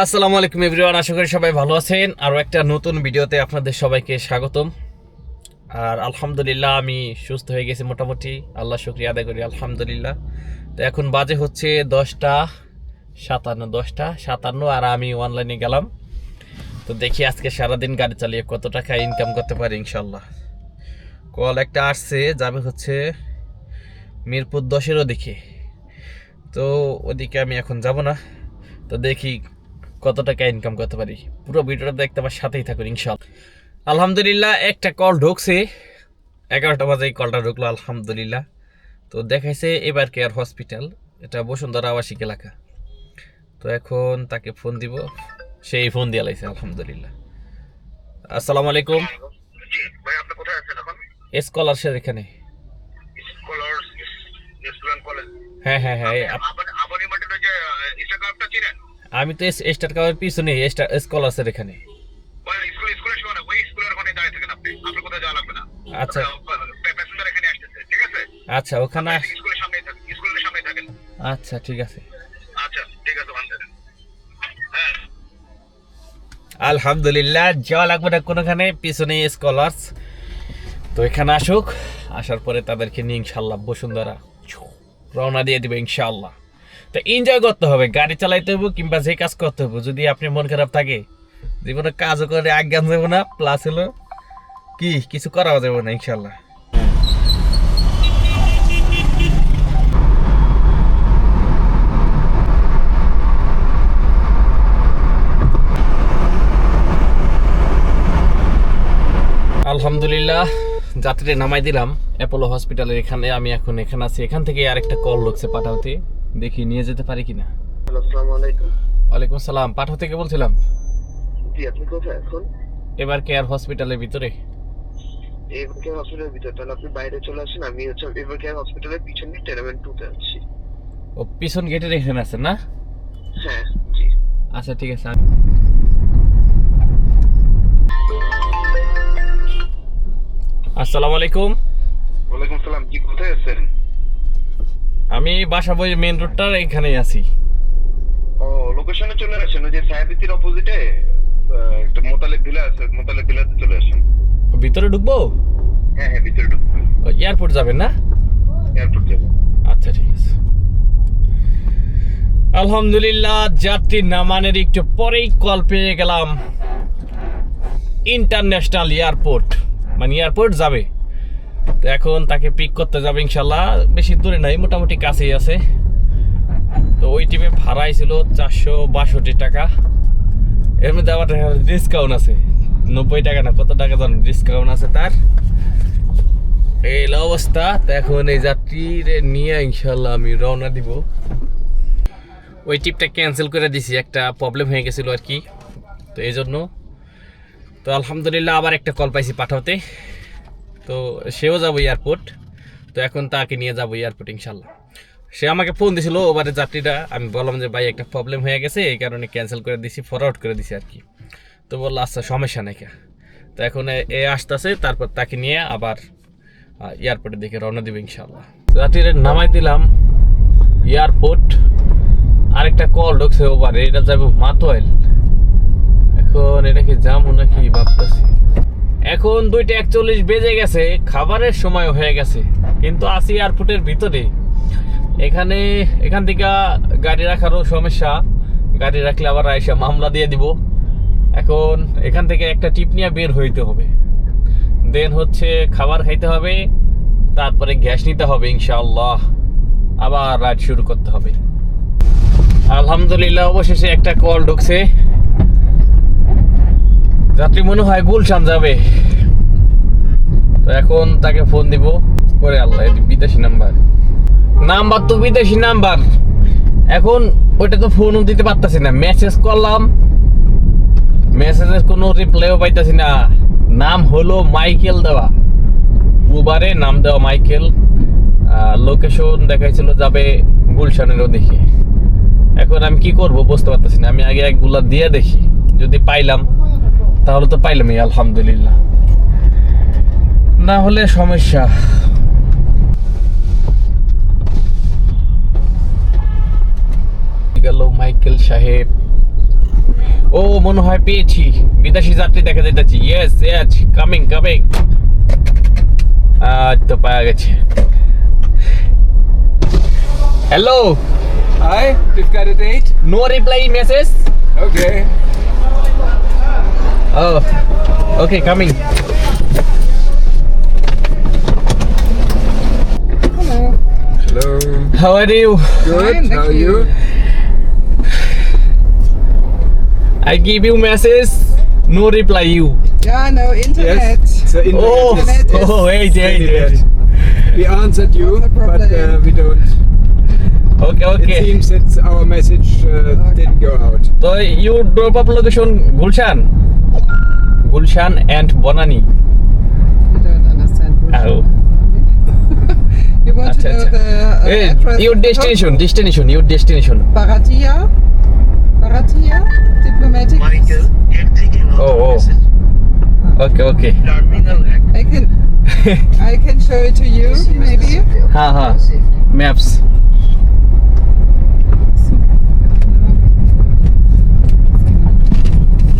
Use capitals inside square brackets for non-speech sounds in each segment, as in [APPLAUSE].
আসসালামু আলাইকুম এভরিওয়ান, আশা করি সবাই ভালো আছেন। আরও একটা নতুন ভিডিওতে আপনাদের সবাইকে স্বাগতম। আর আলহামদুলিল্লাহ, আমি সুস্থ হয়ে গেছি মোটামুটি। আল্লাহ শুক্রিয়া আদায় করি, আলহামদুলিল্লাহ। তো এখন বাজে হচ্ছে দশটা সাতান্ন দশটা সাতান্ন, আর আমি অনলাইনে গেলাম। তো দেখি আজকে সারাদিন গাড়ি চালিয়ে কত টাকা ইনকাম করতে পারি ইনশাল্লাহ কল একটা আসছে, যাবে হচ্ছে মিরপুর দশেরও দিকে তো ওদিকে আমি এখন যাব না। তো দেখি কত টাকা ইনকাম করতে পারি? পুরো ভিডিওটা দেখতে আমার সাথেই থাকুন ইনশাল আলহামদুলিল্লাহ একটা কল ঢুকছে। এগারোটা বাজে এই কলটা ঢুকলো আলহামদুলিল্লাহ। তো দেখাইছে এবার কেয়ার হসপিটাল এটা বসুন্ধরা আবাসিক এলাকা। তো এখন তাকে ফোন দিব সেই ফোন দিয়ে লাইছে আলহামদুলিল্লাহ। আসসালামু আলাইকুম। কোথায় আছেন এখন? হ্যাঁ হ্যাঁ হ্যাঁ এই আপ- আপনি আপনি মাঠের যে ইনস্টাগ্রামটা চিনেন আমি তো স্টার কাপের পিছনে স্টার স্কুল আচ্ছা। এখানে আছে? আচ্ছা ওখানে আচ্ছা ঠিক আছে। আচ্ছা ঠিক আছে থাকেন। হ্যাঁ। আলহামদুলিল্লাহ যাওয়া লাগবে না কোনোখানে পিছনে স্কলার্স তো এখানে আসুক আসার পরে তাদেরকে নিয়ে ইনশাল্লাহ বসুন্ধরা। রওনা দিয়ে দিবে ইনশাল্লাহ তো এনজয় করতে হবে, গাড়ি চালাইতে হবে কিংবা যে কাজ করতে হবে যদি আপনি মন খারাপ থাকে, জীবনে কাজও করে আজ্ঞান যাব না প্লাস হলো কি, কিছু করাও যাবে না ইনশাল্লাহ আলহামদুলিল্লাহ যাত্রী নামাই দিলাম অ্যাপোলো হসপিটালের এখানে, আমি এখন এখানে আছি। এখান থেকে আরেকটা কল লোকছে পাঠাতে দেখি নিয়ে যেতে পারি কিনা। ওয়ালাইকুম আসসালাম। পাঠাও থেকে বলছিলাম। জি আপনি কোথায় এখন? এবার কেয়ার হসপিটালের ভিতরে? এবার কেয়ার হসপিটালের ভিতরে? তাহলে আপনি বাইরে চলে আসেন আমি হচ্ছে এবার কেয়ার হসপিটালের পিছনে টেরামেন্ট টুতে আছি। ও পিছন গেটের এখানে আছে না? হ্যাঁ জি। আচ্ছা ঠিক আছে। আসসালামু আলাইকুম। ওয়ালাইকুম সালাম কি কোথায় আছেন? আমি বাসা বই মেন রোডটার এখানেই আছি। ও লোকেশনে চলে আসেন ওই যে সায়াবিতির অপোজিটে একটা মোতালেব ভিলা আছে মোতালেব ভিলাতে চলে আসেন। ভিতরে ঢুকবো? হ্যাঁ হ্যাঁ ভিতরে ঢুকবেন এয়ারপোর্ট যাবেন না? এয়ারপোর্ট যাব। আচ্ছা ঠিক আছে। আলহামদুলিল্লাহ যাত্রী নামানের একটু পরেই কল পেয়ে গেলাম। ইন্টারন্যাশনাল এয়ারপোর্ট মানে এয়ারপোর্ট যাবে। তো এখন তাকে পিক করতে যাবে ইনশাল্লাহ বেশি দূরে নাই, মোটামুটি কাছেই আছে। তো ওই টিমে ভাড়াই ছিল চারশো বাষট্টি টাকা। এর মধ্যে আবার ডিসকাউন্ট আছে। নব্বই টাকা না, কত টাকা জানো? ডিসকাউন্ট আছে তার। এই অবস্থা। তো এখন এই যাত্রীর নিয়ে ইনশাল্লাহ আমি রওনা দিব। ওই ট্রিপটা ক্যান্সেল করে দিছি, একটা প্রবলেম হয়ে গেছিল আর কি। তো এই জন্য তো আলহামদুলিল্লাহ আবার একটা কল পাইছি পাঠাতে তো সেও যাব এয়ারপোর্ট তো এখন তাকে নিয়ে যাব এয়ারপোর্ট ইনশাল্লাহ। সে আমাকে ফোন দিছিল, ওবারে যাত্রীটা আমি বললাম যে, ভাই, একটা প্রবলেম হয়ে গেছে, এই কারণে ক্যান্সেল করে দিছি ফরওয়ার্ড করে দিছি আর কি তো বলল আচ্ছা সমস্যা নেই কে। তো এখন এ- আসতেছে, তারপর তাকে নিয়ে আবার এয়ারপোর্টের দিকে রওনা দিব ইনশাল্লাহ। রাত্রিরে নামাই দিলাম এয়ারপোর্ট আরেকটা কল ঢুকছে ওভারে এটা যাবে মাতোয়াইল। এখন এটা কি যাব নাকি ভাবতেছি। এখন দুইটা একচল্লিশ বেজে গেছে, খাবারের সময় হয়ে গেছে। কিন্তু আসি এয়ারপোর্টের ভিতরে। এখানে, এখান থেকে গাড়ি রাখারও সমস্যা। গাড়ি রাখলে আবার আইসা মামলা দিয়ে দিব। এখন এখান থেকে একটা টিপ নিয়ে বের হইতে হবে। দেন হচ্ছে খাবার খাইতে হবে, তারপরে গ্যাস নিতে হবে, ইনশাআল্লাহ। আবার রাইড শুরু করতে হবে। আলহামদুলিল্লাহ, অবশেষে একটা কল ঢুকছে। যাত্রী মনে হয় গুলশান যাবে। তো এখন তাকে ফোন দিব। করে আল্লাহ, এটি বিদেশি নাম্বার নাম্বার তো বিদেশি নাম্বার এখন ওইটা তো ফোনও দিতে পারতাছি না। মেসেজ করলাম। মেসেজের কোনো রিপ্লাইও পাইতাছি না। নাম হলো মাইকেল দেওয়া। উবারে নাম দেওয়া মাইকেল। লোকেশন দেখাইছিল যাবে গুলশানের ওদিকে। এখন আমি কি করব বুঝতে পারতেছি না। আমি আগে একগুলা দিয়ে দেখি। যদি পাইলাম। তাহলে তো পাইলামই আলহামদুলিল্লাহ। না হলে সমস্যা। গেল মাইকেল সাহেব। ও মনে হয় পেয়েছি। বিদেশি যাত্রী দেখা যাইতেছি। ইয়েস ইয়েস কামিং কামিং আজ তো পাওয়া গেছে। Hello we've got no reply message Okay. Oh, okay, coming. Hello. Hello. How are you? Good. Fine, How are you? I give you messages. no reply you. Yeah, no internet. Yes, So internet. Oh, internet oh, hey, hey. We answered you, but uh, we don't. Okay, okay. It seems that our message uh, didn't go out. So you drop up location Gulshan. Gulshan and Banani You don't understand. আও You want আচ্ছা to know আচ্ছা the uh, address your destination? Destination your destination. Michael, এর থেকে ও oh okay okay I can I can show it to you maybe. হ্যাঁ হ্যাঁ maps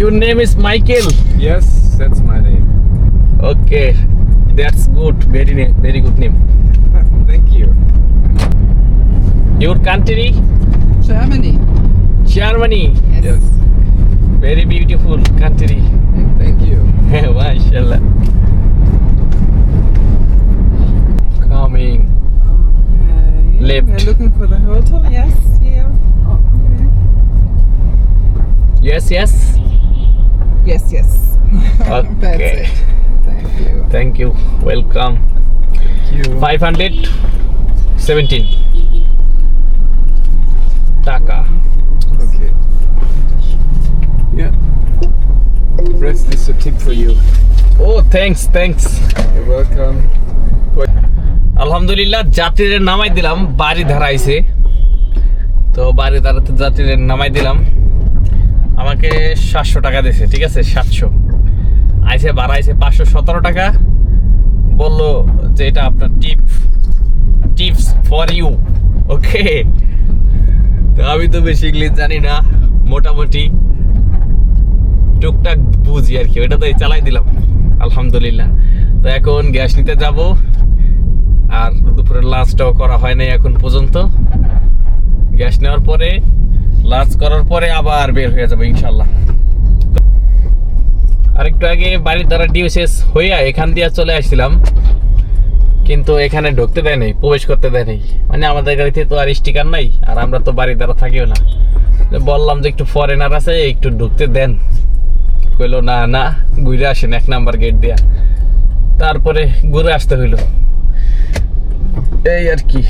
Your name is Michael? Yes, that's my name. Okay, that's good. Very name, very good name. [LAUGHS] Thank you. Your country? Germany. Germany. Yes. yes. Very beautiful country. Thank you. [LAUGHS] MashaAllah. Coming. Okay. Left. We're looking for the hotel. Yes, here. Oh, okay. Yes, yes. Yes, yes. [LAUGHS] That's it. Thank you. Thank you welcome Thank you. Five hundred seventeen taka Okay. Yeah. Rest is a tip for you. Oh thanks thanks You're welcome. আলহামদুলিল্লাহ যাত্রীদের নামাই দিলাম বাড়ি ধারাইছে তো বাড়ি ধারাতে যাত্রীদের নামাই দিলাম আমাকে সাতশো টাকা দিয়েছে ঠিক আছে? সাতশো। আইসে বাড়াইছে পাঁচশো সতেরো টাকা। বলল যে এটা আপনার tip, tips for you. Okay? তো আমি তো বেশি ইংলিশ জানি না, মোটামুটি। টুকটাক বুঝি আর কি ওটা তো এই চালাই দিলাম। আলহামদুলিল্লাহ। তো এখন গ্যাস নিতে যাব। আর দুপুরের লাঞ্চটাও করা হয় নাই এখন পর্যন্ত। গ্যাস নেওয়ার পরে লাঞ্চ করার পরে আবার বের হয়ে যাব ইনশাল্লাহ আরেকটু আগে বাড়ির দ্বারা ডিউ শেষ হইয়া এখান দিয়ে চলে আসছিলাম, কিন্তু এখানে ঢুকতে দেয় নাই, প্রবেশ করতে দেয় নাই। মানে আমাদের গাড়িতে তো আর স্টিকার নাই, আর আমরা তো বাড়ির দ্বারা থাকিও না। বললাম যে একটু ফরেনার আছে, একটু ঢুকতে দেন। কইলো, না না, ঘুরে আসেন এক নাম্বার গেট দিয়া। তারপরে ঘুরে আসতে হইল। এই আর কি,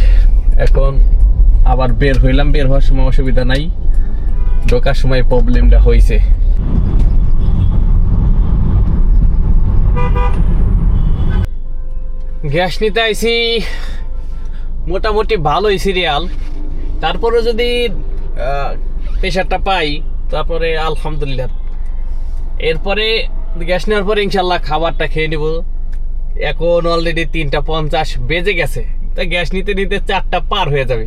এখন আবার বের হইলাম, বের হওয়ার সময় অসুবিধা নাই। ঢোকার সময় প্রবলেমটা হয়েছে গ্যাস নিতে আইছি। মোটামুটি ভালোই সিরিয়াল। তারপরে যদি প্রেশারটা পাই, তারপরে আলহামদুলিল্লাহ। এরপরে গ্যাস নেওয়ার পরে ইনশাল্লাহ খাবারটা খেয়ে নিব। এখন অলরেডি তিনটা পঞ্চাশ বেজে গেছে। তা গ্যাস নিতে নিতে চারটা পার হয়ে যাবে।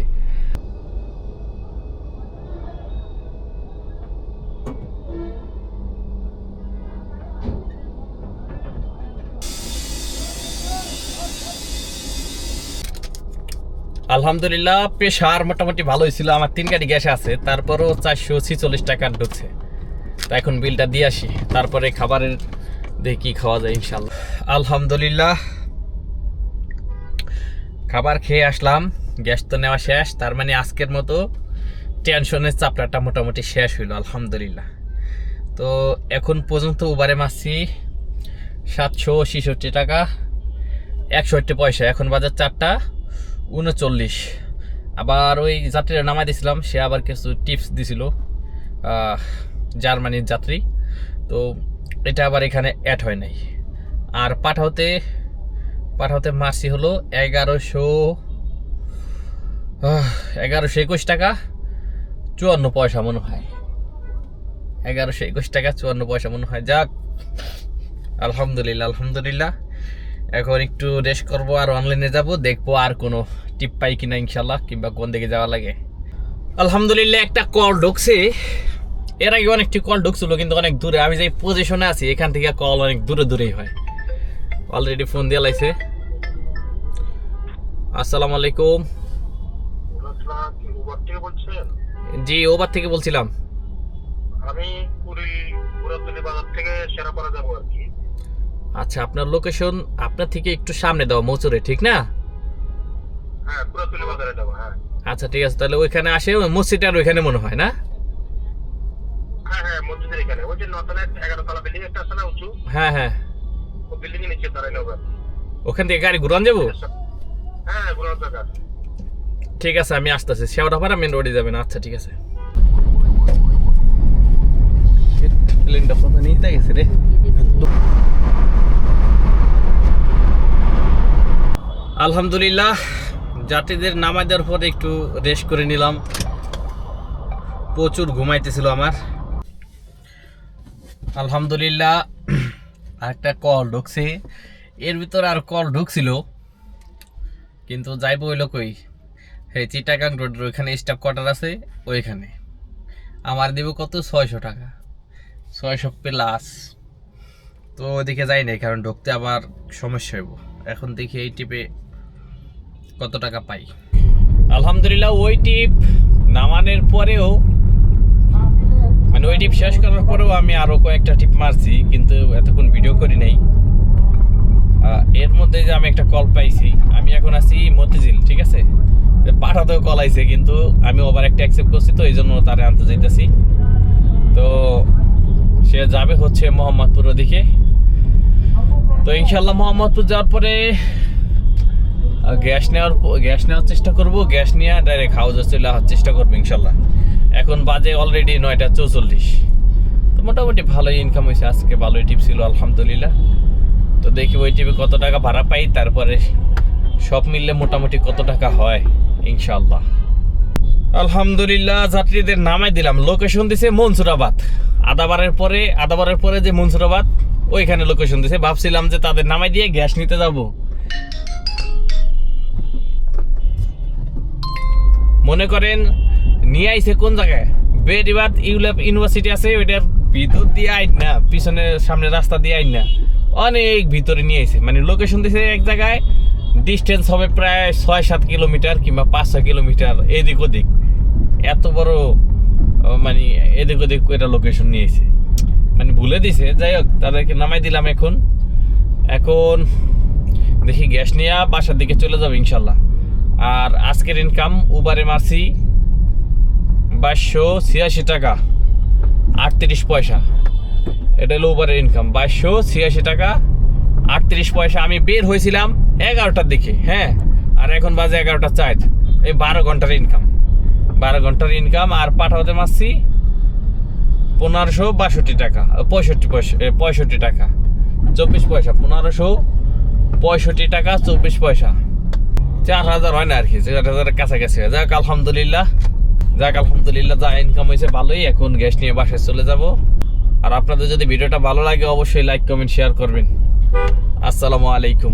আলহামদুলিল্লাহ প্রেশার মোটামুটি ভালোই ছিল। আমার তিন গাড়ি গ্যাস আছে, তারপরও চারশো ছিচল্লিশ টাকা ঢুকছে। তা এখন বিলটা দিয়ে আসি, তারপরে খাবারের দেখি খাওয়া যায় ইনশাল্লাহ। আলহামদুলিল্লাহ, খাবার খেয়ে আসলাম, গ্যাস তো নেওয়া শেষ, তার মানে আজকের মতো টেনশনের চাপড়াটা মোটামুটি শেষ হইল, আলহামদুলিল্লাহ। তো এখন পর্যন্ত উবারে মারছি সাতশো ছেষট্টি টাকা, একষট্টি পয়সা, এখন বাজার চারটা। উনচল্লিশ আবার ওই যাত্রীরা নামাই দিয়েছিলাম সে আবার কিছু টিপস দিছিল জার্মানির যাত্রী। তো এটা আবার এখানে অ্যাড হয় নাই। আর পাঠাওতে পাঠাওতে মাসি হলো এগারোশো এগারোশো একুশ টাকা, চুয়ান্ন পয়সা মনে হয়। এগারোশো একুশ টাকা, চুয়ান্ন পয়সা মনে হয়। যাক, আলহামদুলিল্লাহ আলহামদুলিল্লাহ। এখন একটু রেস্ট করব আর অনলাইনে যাব, দেখব আর কোনো টিপ পাই কিনা ইনশাল্লাহ কিংবা কোন দিকে যাওয়া লাগে। আলহামদুলিল্লাহ একটা কল ঢুকছে। এর আগে অনেকটি কল ঢুকছিল, কিন্তু অনেক দূরে। আমি যে পজিশনে আছি, এখান থেকে কল অনেক দূরে দূরেই হয়। অলরেডি ফোন দিয়ে লাইছে। আসসালামু আলাইকুম। জি ওবার থেকে বলছিলাম। আমি পুরী পুরাতনী বাজার থেকে সেরাপাড়া যাব আর কি। আচ্ছা আপনার লোকেশন আপনার থেকে একটু সামনে দাও মৌচুরে ঠিক না? হ্যাঁ হ্যাঁ। আচ্ছা ঠিক আছে তাহলে ওইখানে আসে ওই মসজিদটার ওইখানে মনে হয় না? হ্যাঁ হ্যাঁ হ্যাঁ ওখান থেকে গাড়ি ঘুরান যাব? হ্যাঁ ঠিক আছে আমি আসতেছি। শেওড়াপাড়া মেন রোডে যাবেন। আচ্ছা ঠিক আছে। প্লেনটা কত নিতে গেছে রে। আলহামদুলিল্লাহ, যাত্রীদের নামাই দেওয়ার পরে একটু রেস্ট করে নিলাম। প্রচুর ঘুমাইতেছিল আমার। আলহামদুলিল্লাহ একটা কল ঢুকছে। এর ভিতরে আর কল ঢুকছিল, কিন্তু যাইবো হইল কই? হ্যাঁ চিটাগাং রোডের ওইখানে স্টাফ কোয়ার্টার আছে, ওইখানে। আমার দিব কত? ছয়শো টাকা। ছয়শো প্লাস তো ওদিকে যাই নাই, কারণ ঢুকতে আবার সমস্যা হইব। এখন দেখি এই টিপে কত টাকা পাই। আলহামদুলিল্লাহ, ওই টিপ নামানোর পরেও মানে ওই টিপ শেষ করার পরেও আমি আরও কয়েকটা টিপ মারছি, কিন্তু এতক্ষণ ভিডিও করি নাই। এর মধ্যে যে আমি একটা কল পাইছি, আমি এখন আছি মতিঝিল, ঠিক আছে? পাঠাতেও কল আইছে, কিন্তু আমি ওভার একটা অ্যাকসেপ্ট করছি তো, এই জন্য তারে আনতে যাইতেছি। তো সে যাবে হচ্ছে মোহাম্মদপুর ওদিকে। তো ইনশাল্লাহ মোহাম্মদপুর যাওয়ার পরে গ্যাস নেওয়ার গ্যাস নেওয়ার চেষ্টা করব। গ্যাস নিয়ে ডাইরেক্ট হাউসে চলে আসার চেষ্টা করব ইনশাল্লাহ এখন বাজে অলরেডি নয়টা চৌচল্লিশ। তো মোটামুটি ভালোই ইনকাম হয়েছে। আজকে ভালোই টিপ ছিল, আলহামদুলিল্লাহ। তো দেখি ওই টিপে কত টাকা ভাড়া পাই। তারপরে সব মিললে মোটামুটি কত টাকা হয় ইনশাল্লাহ আলহামদুলিল্লাহ, যাত্রীদের নামাই দিলাম। লোকেশন দিছে মনসুরাবাদ। আদাবারের পরে আদাবারের পরে যে মনসুরাবাদ ওইখানে লোকেশন দিছে। ভাবছিলাম যে তাদের নামাই দিয়ে গ্যাস নিতে যাব। মনে করেন, নিয়ে আইছে কোন জায়গায়? বেডিবাদ ইউল্যাব ইউনিভার্সিটি আছে, ওইটার ভিতর দিয়ে আইন না পিছনে সামনে রাস্তা দিয়ে আইন না। অনেক ভিতরে নিয়ে আইছে। মানে লোকেশন দিছে এক জায়গায় ডিস্টেন্স হবে প্রায় ছয় সাত কিলোমিটার কিংবা পাঁচ ছয় কিলোমিটার এদিক ওদিক এত বড় মানে এদিক ওদিক এটা লোকেশন নিয়েছে মানে ভুলে দিছে, যাই হোক, তাদেরকে নামাই দিলাম এখন। এখন দেখি গ্যাস নিয়ে বাসার দিকে চলে যাব ইনশাল্লাহ। আর আজকের ইনকাম উবারে মারছি বাইশশো ছিয়াশি টাকা, আটত্রিশ পয়সা। এটা হলো উবারের ইনকাম বাইশশো ছিয়াশি টাকা, আটত্রিশ পয়সা। আমি বের হয়েছিলাম এগারোটার দিকে হ্যাঁ? আর এখন বাজে এগারোটা চার, এই বারো ঘণ্টার ইনকাম বারো ঘণ্টার ইনকাম আর পাঠাতে মারছি পনেরোশো বাষট্টি টাকা পঁয়ষট্টি পয়সা পঁয়ষট্টি টাকা। চব্বিশ পয়সা, পনেরোশো পঁয়ষট্টি টাকা, চব্বিশ পয়সা। চার হাজার হয় না আর কি, চার হাজারের কাছাকাছি। যাক, আলহামদুলিল্লাহ। যাক, আলহামদুলিল্লাহ, যা ইনকাম হয়েছে ভালোই, এখন গ্যাস নিয়ে বাসায় চলে যাব। আর আপনাদের যদি ভিডিওটা ভালো লাগে, অবশ্যই লাইক কমেন্ট শেয়ার করবেন। আসসালামু আলাইকুম।